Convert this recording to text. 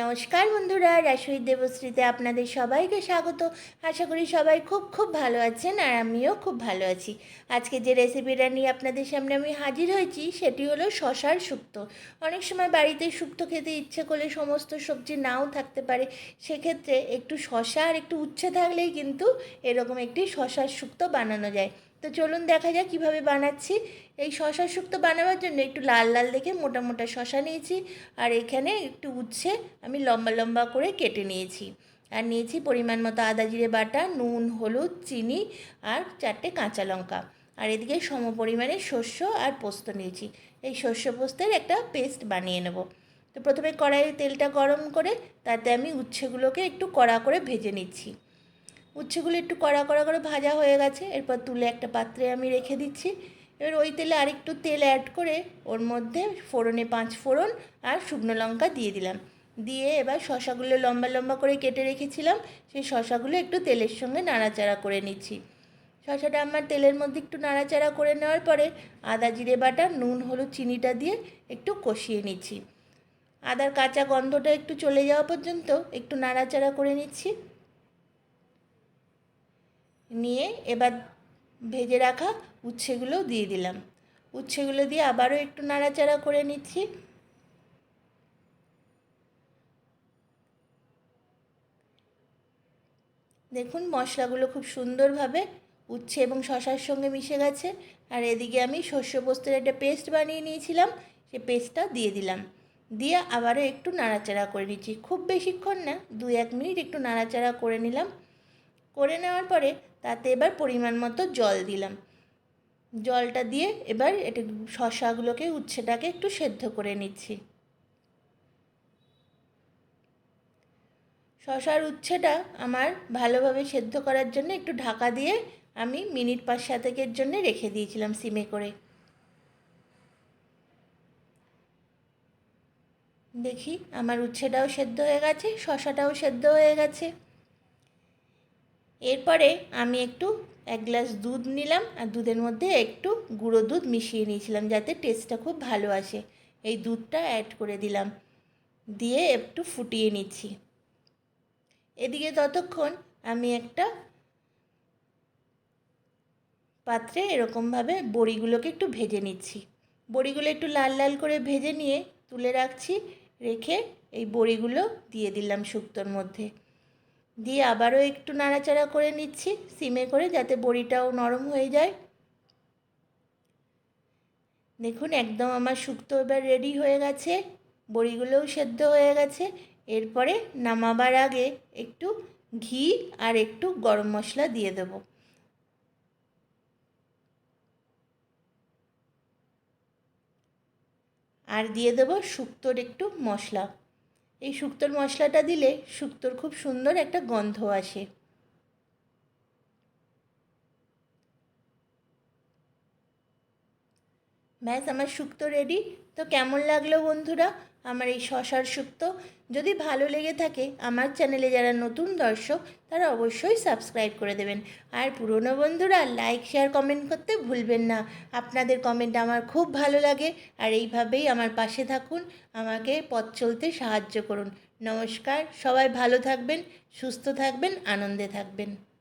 নমস্কার বন্ধুরা রাসই দেবশ্রীতে আপনাদের সবাইকে স্বাগত। আশা করি সবাই খুব খুব ভালো আছেন আর আমিও খুব ভালো আছি। আজকে যে রেসিপিটা নিয়ে আপনাদের সামনে আমি হাজির হয়েছি, সেটি হলো শশার শুক্তো। অনেক সময় বাড়িতে শুক্তো খেতে ইচ্ছে করলে সমস্ত সবজি নাও থাকতে পারে। সেক্ষেত্রে একটু শশা আর একটু উচ্ছে থাকলেই কিন্তু এরকম একটি শশার শুক্তো বানানো যায়। তো চলুন দেখা যাক কীভাবে বানাচ্ছি। এই শশা শুক্তো বানাবার জন্য একটু লাল লাল দেখে মোটা মোটা শশা নিয়েছি। আর এখানে একটু উচ্ছে আমি লম্বা লম্বা করে কেটে নিয়েছি। আর নিয়েছি পরিমাণ মতো আদা জিরে বাটা, নুন, হলুদ, চিনি আর চারটে কাঁচা লঙ্কা। আর এদিকে সম পরিমাণে শস্য আর পোস্ত নিয়েছি। এই শস্য পোস্তের একটা পেস্ট বানিয়ে নেব। তো প্রথমে কড়াইয়ে তেলটা গরম করে তাতে আমি উচ্ছেগুলোকে একটু কড়া করে ভেজে নিচ্ছি। উচ্ছেগুলো একটু কড়া কড়া করে ভাজা হয়ে গেছে। এরপর তুলে একটা পাত্রে আমি রেখে দিচ্ছি। এবার ওই তেলে আরেকটু তেল অ্যাড করে ওর মধ্যে ফোড়নে পাঁচ ফোড়ন আর শুকনো লঙ্কা দিয়ে দিলাম। দিয়ে এবার শশাগুলো লম্বা লম্বা করে কেটে রেখেছিলাম। সেই শশাগুলো একটু তেলের সঙ্গে নাড়াচাড়া করে নিচ্ছি। শশাটা আমার তেলের মধ্যে একটু নাড়াচাড়া করে নেওয়ার পরে আদা, জিরে বাটা, নুন, হলুদ চিনিটা দিয়ে একটু কষিয়ে নিচ্ছি। আদার কাঁচা গন্ধটা একটু চলে যাওয়া পর্যন্ত একটু নাড়াচাড়া করে নিচ্ছি। নিয়ে এবার ভেজে রাখা উচ্ছেগুলো দিয়ে দিলাম। উচ্ছেগুলো দিয়ে আবারও একটু নাড়াচাড়া করে নিচ্ছি। দেখুন, মশলাগুলো খুব সুন্দরভাবে উচ্ছে এবং শশার সঙ্গে মিশে গেছে। আর এদিকে আমি শস্য পোস্তের একটা পেস্ট বানিয়ে নিয়েছিলাম, সে পেস্টটা দিয়ে দিলাম। দিয়ে আবারও একটু নাড়াচাড়া করে নিচ্ছি। খুব বেশিক্ষণ না দু এক মিনিট একটু নাড়াচাড়া করে নিলাম। করে নেওয়ার পরে তাতে এবার পরিমাণ মতো জল দিলাম। জলটা দিয়ে এবার এটা শশাগুলোকে, উচ্ছেটাকে একটু সেদ্ধ করে নিচ্ছি। শশার উচ্ছেটা আমার ভালোভাবে সেদ্ধ করার জন্য একটু ঢাকা দিয়ে আমি মিনিট পাঁচ সাতেকের জন্য রেখে দিয়েছিলাম সিমে করে। দেখি, আমার উচ্ছেটাও সেদ্ধ হয়ে গেছে, শশাটাও সেদ্ধ হয়ে গেছে। এরপরে আমি একটু এক গ্লাস দুধ নিলাম আর দুধের মধ্যে একটু গুঁড়ো দুধ মিশিয়ে নিয়েছিলাম যাতে টেস্টটা খুব ভালো আসে। এই দুধটা অ্যাড করে দিলাম। দিয়ে একটু ফুটিয়ে নিচ্ছি। এদিকে ততক্ষণ আমি একটা পাত্রে এরকমভাবে বড়িগুলোকে একটু ভেজে নিচ্ছি। বড়িগুলো একটু লাল লাল করে ভেজে নিয়ে তুলে রাখছি, রেখে এই বড়িগুলো দিয়ে দিলাম শুক্তোর মধ্যে। দিয়ে আবারও একটু নাড়াচাড়া করে নিচ্ছি, সিমে করে যাতে বড়িটাও নরম হয়ে যায়। দেখুন, একদম আমার শুক্তো এবার রেডি হয়ে গেছে, বড়িগুলোও সেদ্ধ হয়ে গেছে। এরপরে নামাবার আগে একটু ঘি আর একটু গরম মশলা দিয়ে দেব। আর দিয়ে দেবো শুক্তোর একটু মশলা। এই শুক্তোর মশলাটা দিলে শুক্তোর খুব সুন্দর একটা গন্ধ আসে। ব্যাস, আমার শুক্তো রেডি তো কেমন লাগল বন্ধুরা? আমার এই শশার সুক্ত। যদি ভালো লেগে থাকে আমার চ্যানেলে যারা নতুন দর্শক, তারা অবশ্যই সাবস্ক্রাইব করে দেবেন। আর পুরনো বন্ধুরা লাইক শেয়ার কমেন্ট করতে ভুলবেন না। আপনাদের কমেন্ট আমার খুব ভালো লাগে। আর এইভাবেই আমার পাশে থাকুন। আমাকে পথ চলতে সাহায্য করুন। নমস্কার, সবাই ভালো থাকবেন, সুস্থ থাকবেন, আনন্দে থাকবেন।